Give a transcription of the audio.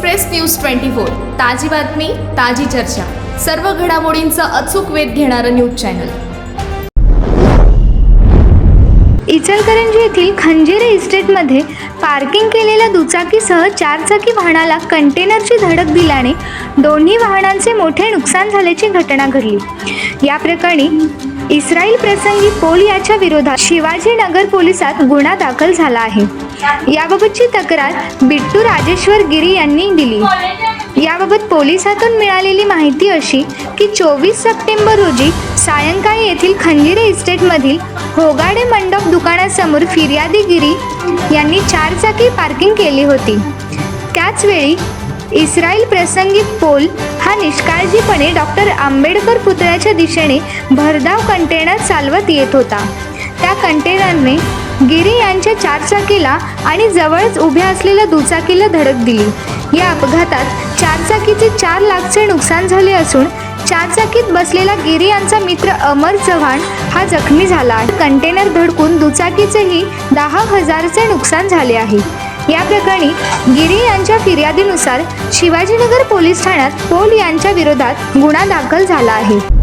Express news twenty four. ताजी बातमी ताजी चर्चा. सर्व घडामोडींचा अचूक वेध घेणारं न्यूज चॅनल. इचलकरंजी येथील खंजिरे इस्टेटमध्ये पार्किंग केलेल्या दुचाकीसह चारचाकी वाहनाला कंटेनरची धडक दिल्याने दोन्ही वाहनांचे मोठे नुकसान झाल्याची घटना घडली. या प्रकरणी इस्रायल प्रसंगी पोल याच्या विरोधात शिवाजीनगर पोलिसात गुन्हा दाखल झाला आहे. याबाबतची तक्रार बिट्टू राजेश्वर गिरी यांनी दिली. याबाबत पोलिसातून मिळालेली माहिती अशी की चोवीस सप्टेंबर रोजी सायंकाळी येथील खंजिरे इस्टेटमधील होगाडे मंडप दुकानासमोर फिर्यादी गिरी यांनी चारचाकी पार्किंग केली होती. त्याचवेळी इस्रायल प्रसंगी पोल हा निष्काळजीपणे डॉक्टर आंबेडकर पुतळ्याच्या दिशेने भरधाव कंटेनर चालवत येत होता. त्या कंटेनरने गिरी यांच्या चारचाकीला आणि जवळच उभ्या असलेल्या दुचाकीला धडक दिली. या अपघातात चारचाकीचे चार लाखचे नुकसान झाले असून चारचाकीत बसलेला गिरी यांचा मित्र अमर चव्हाण हा जखमी झाला आहे. कंटेनर धडकून दुचाकीचेही दहा हजारचे नुकसान झाले आहे. या प्रकरणी गिरी यांच्या फिर्यादीनुसार शिवाजीनगर पोलीस ठाण्यात पोल यांच्या विरोधात गुन्हा दाखल झाला आहे.